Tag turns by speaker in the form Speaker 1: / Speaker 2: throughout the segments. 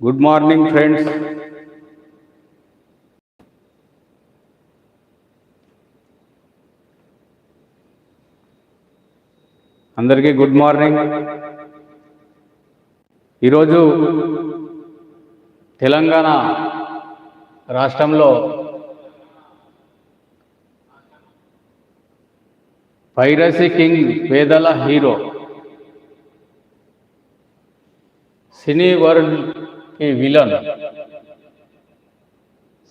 Speaker 1: Good morning friends అందరికీ good morning ఈరోజు తెలంగాణ రాష్ట్రంలో పైరసీ కింగ్ పేదల హీరో. సినీ వరల్డ్కి విలన్.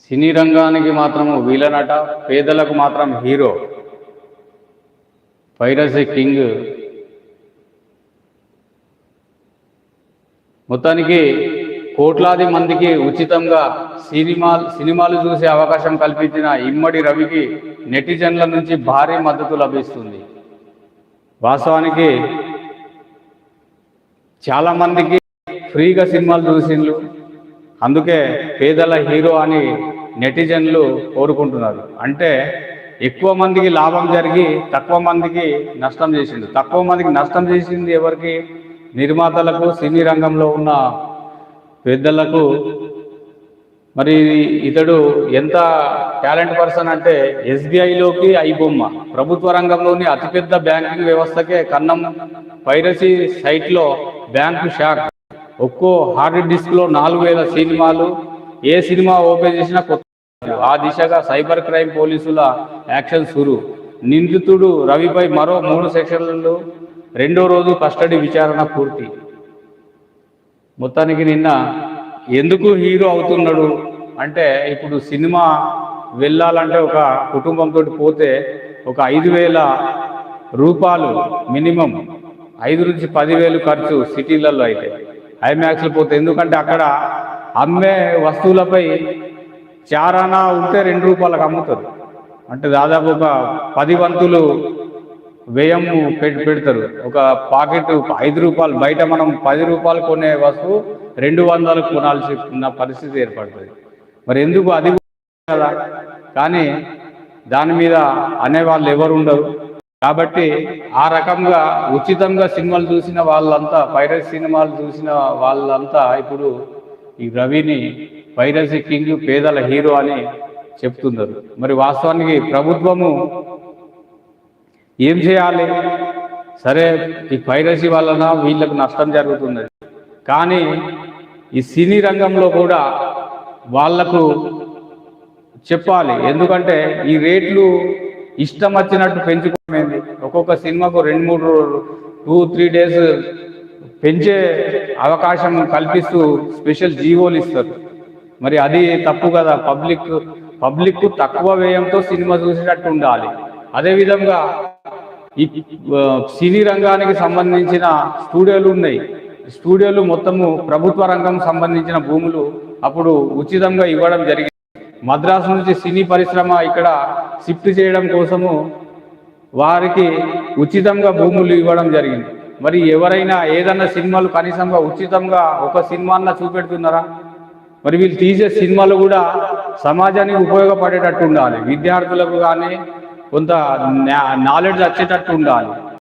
Speaker 1: సినీ రంగానికి మాత్రము విలన్ అట పేదలకు మాత్రం హీరో. Piracy king. మొత్తానికి కోట్లాది మందికి ఉచితంగా సినిమా సినిమాలు చూసే అవకాశం కల్పించిన ఇమ్మడి రవికి నెటిజన్ల నుంచి భారీ మద్దతు లభిస్తుంది. వాస్తవానికి చాలామందికి ఫ్రీగా సినిమాలు చూసిండ్రు అందుకే పేదల హీరో అని నెటిజన్లు కోరుకుంటున్నారు. అంటే ఎక్కువ మందికి లాభం జరిగి తక్కువ మందికి నష్టం చేసింది తక్కువ మందికి నష్టం చేసింది ఎవరికి? నిర్మాతలకు సినీ రంగంలో ఉన్న పెద్దలకు మరి ఇతడు ఎంత టాలెంట్ పర్సన్ అంటే ఎస్బీఐలోకి ఐబొమ్మ ప్రభుత్వ రంగంలోని అతిపెద్ద బ్యాంకింగ్ వ్యవస్థకే కన్నం పైరసీ సైట్లో బ్యాంకు షాక్. ఒక్కో హార్డ్ డిస్క్లో నాలుగు వేల సినిమాలు ఏ సినిమా ఓపెన్ చేసినా కొత్త ఆ దిశగా సైబర్ క్రైమ్ పోలీసుల యాక్షన్ సురు. నిందితుడు రవిపై మరో మూడు సెక్షన్లు రెండో రోజు కస్టడీ విచారణ పూర్తి. మొత్తానికి నిన్న ఎందుకు హీరో అవుతున్నాడు? అంటే ఇప్పుడు సినిమా వెళ్ళాలంటే ఒక కుటుంబంతో పోతే ఒక ఐదు వేల రూపాయలు మినిమం ఐదు నుంచి పదివేలు ఖర్చు సిటీలలో అయితే. ఐమాక్స్లో పోతే ఎందుకంటే అక్కడ అమ్మే వస్తువులపై చారానా ఉంటే రెండు రూపాయలకు అమ్ముతారు. అంటే దాదాపు ఒక పది వంతులు వ్యయం పెట్టి పెడతారు. ఒక పాకెట్ ఐదు రూపాయలు బయట మనం పది రూపాయలు కొనే వస్తువు రెండు వందలు కొనాల్సి ఉన్న పరిస్థితి ఏర్పడుతుంది. మరి ఎందుకు అది కదా? కానీ దాని మీద అనేవాళ్ళు ఎవరు ఉండరు. కాబట్టి ఆ రకంగా ఉచితంగా సినిమాలు చూసిన వాళ్ళంతా పైరసీ సినిమాలు చూసిన వాళ్ళంతా ఇప్పుడు ఈ రవిని పైరసీ కింగ్ పేదల హీరో అని చెప్తున్నారు. మరి వాస్తవానికి ప్రభుత్వము ఏం చేయాలి? సరే ఈ పైరసీ వలన వీళ్ళకు నష్టం జరుగుతున్నది కానీ ఈ సినీ రంగంలో కూడా వాళ్ళకు చెప్పాలి. ఎందుకంటే ఈ రేట్లు ఇష్టం వచ్చినట్టు పెంచుకోమేంది. ఒక్కొక్క సినిమాకు రెండు మూడు టూ త్రీ డేస్ పెంచే అవకాశం కల్పిస్తూ స్పెషల్ జీవోలు ఇస్తారు. మరి అది తప్పు కదా. పబ్లిక్ పబ్లిక్ తక్కువ వ్యయంతో సినిమా చూసేటట్టు ఉండాలి. అదేవిధంగా ఈ సినీ రంగానికి సంబంధించిన స్టూడియోలు ఉన్నాయి. స్టూడియోలు మొత్తము ప్రభుత్వ రంగం సంబంధించిన భూములు అప్పుడు ఉచితంగా ఇవ్వడం జరిగింది. మద్రాసు నుంచి సినీ పరిశ్రమ ఇక్కడ షిఫ్ట్ చేయడం కోసము వారికి ఉచితంగా భూములు ఇవ్వడం జరిగింది. మరి ఎవరైనా ఏదన్నా సినిమాలు కనీసంగా ఉచితంగా ఒక సినిమాన్న చూపెడుతున్నారా? మరి వీళ్ళు తీసే సినిమాలు కూడా సమాజానికి ఉపయోగపడేటట్టు ఉండాలి. విద్యార్థులకు కానీ కొంత నాలెడ్జ్ వచ్చేటట్టు ఉండాలి.